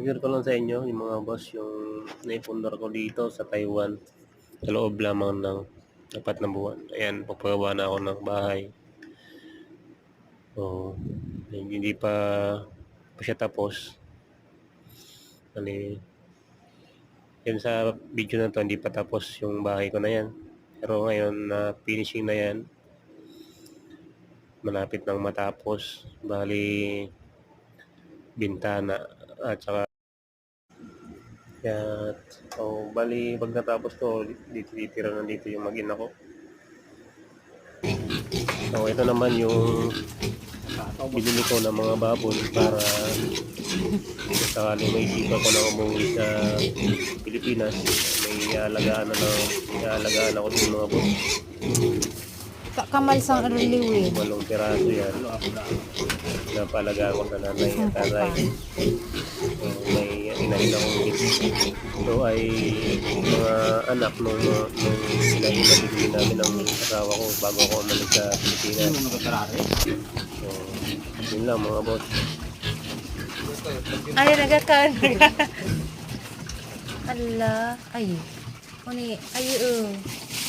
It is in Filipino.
share ko lang sa inyo yung mga boss yung naipundar ko dito sa Taiwan sa loob lamang ng apat na buwan. Ayan, papagawa na ako ng bahay. So, hindi pa pa siya tapos. Bali, yan sa video na to, hindi pa tapos yung bahay ko na yan. Pero ngayon, na finishing na yan. Malapit nang matapos. Bali, bintana at saka kaya, so, bali, pag natapos to, dito titira na dito yung mag-ina ko. So, ito naman yung binili ko ng mga baboy para kung sakali may isipan ko na umuwi sa Pilipinas, may alagaan na ng, may alagaan ako din mga boss. Tak kamal sang ariliwi. Walong piraso yan. Sa nanay at tatay. So, may inahin akong ito ay mga anak nung, nung inahin na namin ng asawa ko bago ako umalis sa Pilipinas. So, yun lang mga boss. Ay, nagakan. Ala, ay. Kuni, ay, uh.